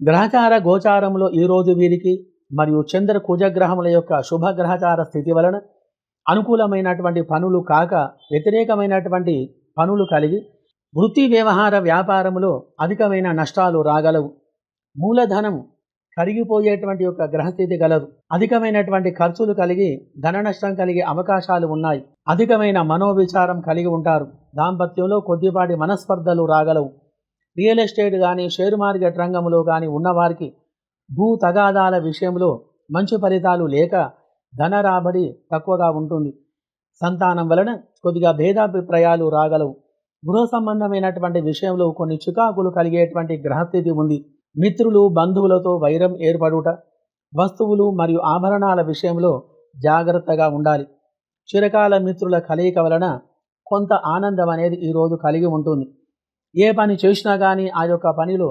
గ్రహచార గోచారంలో ఈరోజు వీరికి మరియు చంద్ర కుజగ్రహముల యొక్క శుభ గ్రహచార స్థితి వలన అనుకూలమైనటువంటి పనులు కాక వ్యతిరేకమైనటువంటి పనులు కలిగి వృత్తి వ్యవహార వ్యాపారములో అధికమైన నష్టాలు రాగలవు. మూలధనం కరిగిపోయేటువంటి యొక్క గ్రహస్థితి గలదు. అధికమైనటువంటి ఖర్చులు కలిగి ధన నష్టం కలిగే అవకాశాలు ఉన్నాయి. అధికమైన మనోవిచారం కలిగి ఉంటారు. దాంపత్యంలో కొద్దిపాటి మనస్పర్ధలు రాగలవు. రియల్ ఎస్టేట్ కానీ షేర్ మార్కెట్ రంగంలో కానీ ఉన్నవారికి భూ తగాదాల విషయంలో మంచి ఫలితాలు లేక ధన రాబడి తక్కువగా ఉంటుంది. సంతానం వలన కొద్దిగా భేదాభిప్రాయాలు రాగలవు. గృహ సంబంధమైనటువంటి విషయంలో కొన్ని చికాకులు కలిగేటువంటి గ్రహస్థితి ఉంది. మిత్రులు బంధువులతో వైరం ఏర్పడుట వస్తువులు మరియు ఆభరణాల విషయంలో జాగ్రత్తగా ఉండాలి. చిరకాల మిత్రుల కలయిక వలన కొంత ఆనందం అనేది ఈరోజు కలిగి ఉంటుంది. ఏ పని చేసినా కానీ ఆ యొక్క పనిలో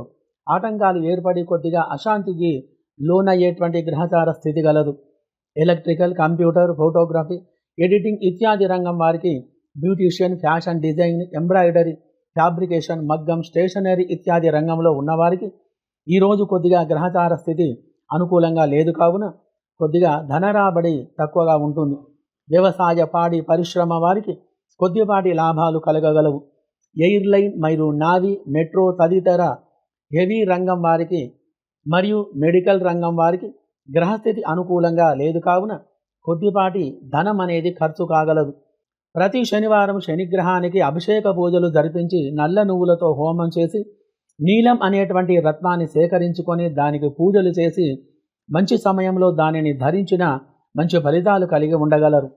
ఆటంకాలు ఏర్పడి కొద్దిగా అశాంతికి లోనయ్యేటువంటి గ్రహచార స్థితి గలదు. ఎలక్ట్రికల్ కంప్యూటర్ ఫోటోగ్రఫీ ఎడిటింగ్ ఇత్యాది రంగం వారికి beautician fashion design embroidery fabrication మగ్గం స్టేషనరీ ఇత్యాది రంగంలో ఉన్నవారికి ఈరోజు కొద్దిగా గ్రహచార స్థితి అనుకూలంగా లేదు కావున కొద్దిగా ధనరాబడి తక్కువగా ఉంటుంది. వ్యవసాయ పాడి పరిశ్రమ వారికి కొద్దిపాటి లాభాలు కలగగలవు. ఎయిర్లైన్ మరియు నావీ మెట్రో తదితర హెవీ రంగం వారికి మరియు మెడికల్ రంగం వారికి గ్రహస్థితి అనుకూలంగా లేదు కావున కొద్దిపాటి ధనం అనేది ఖర్చు కాగలదు. ప్రతి శనివారం శనిగ్రహానికి అభిషేక పూజలు జరిపించి నల్ల నువ్వులతో హోమం చేసి నీలం అనేటువంటి రత్నాన్ని సేకరించుకొని దానికి పూజలు చేసి మంచి సమయంలో దానిని ధరించిన మంచి ఫలితాలు కలిగి ఉండగలరు.